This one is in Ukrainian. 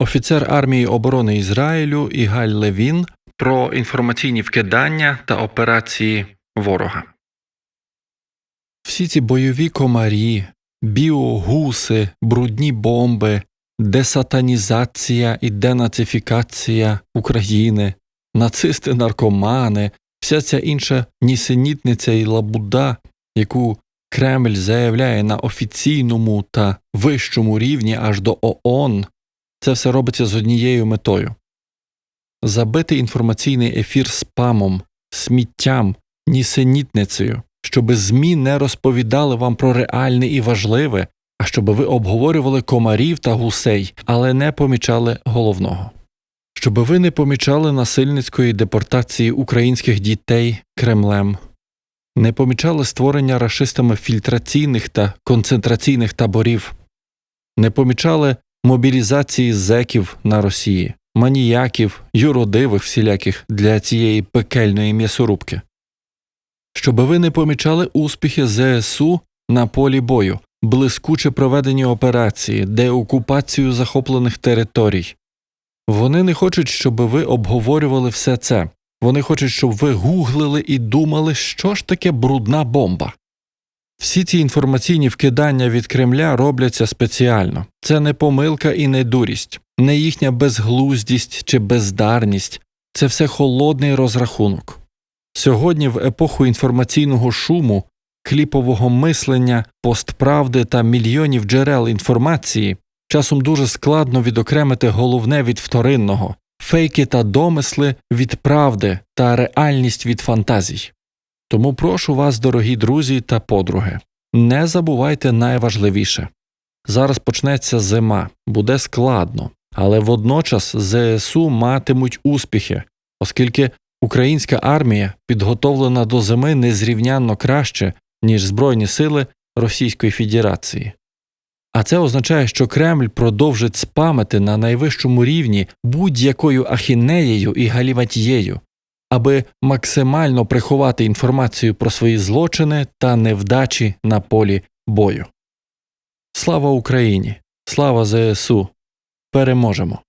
офіцер армії оборони Ізраїлю Ігаль Левін про інформаційні вкидання та операції ворога. Всі ці бойові комарі, біогуси, брудні бомби, десатанізація і денацифікація України, нацисти наркомани, вся ця інша нісенітниця і лабуда, яку Кремль заявляє на офіційному та вищому рівні аж до ООН, це все робиться з однією метою. Забити інформаційний ефір спамом, сміттям, нісенітницею, щоби ЗМІ не розповідали вам про реальне і важливе, а щоб ви обговорювали комарів та гусей, але не помічали головного. Щоб ви не помічали насильницької депортації українських дітей Кремлем, не помічали створення рашистами фільтраційних та концентраційних таборів, не помічали мобілізації зеків на Росії, маніяків, юродивих всіляких для цієї пекельної м'ясорубки. Щоб ви не помічали успіхи ЗСУ на полі бою, блискуче проведені операції, деокупацію захоплених територій. Вони не хочуть, щоб ви обговорювали все це. Вони хочуть, щоб ви гуглили і думали, що ж таке брудна бомба. Всі ці інформаційні вкидання від Кремля робляться спеціально. Це не помилка і не дурість, не їхня безглуздість чи бездарність, це все холодний розрахунок. Сьогодні, в епоху інформаційного шуму, кліпового мислення, постправди та мільйонів джерел інформації, часом дуже складно відокремити головне від вторинного, фейки та домисли від правди та реальність від фантазій. Тому прошу вас, дорогі друзі та подруги, не забувайте найважливіше зараз почнеться зима, буде складно, але водночас ЗСУ матимуть успіхи, оскільки українська армія підготовлена до зими незрівнянно краще, ніж Збройні сили Російської Федерації. А це означає, що Кремль продовжить спамити на найвищому рівні будь-якою ахінеєю і галіватією, аби максимально приховати інформацію про свої злочини та невдачі на полі бою. Слава Україні! Слава ЗСУ! Переможемо!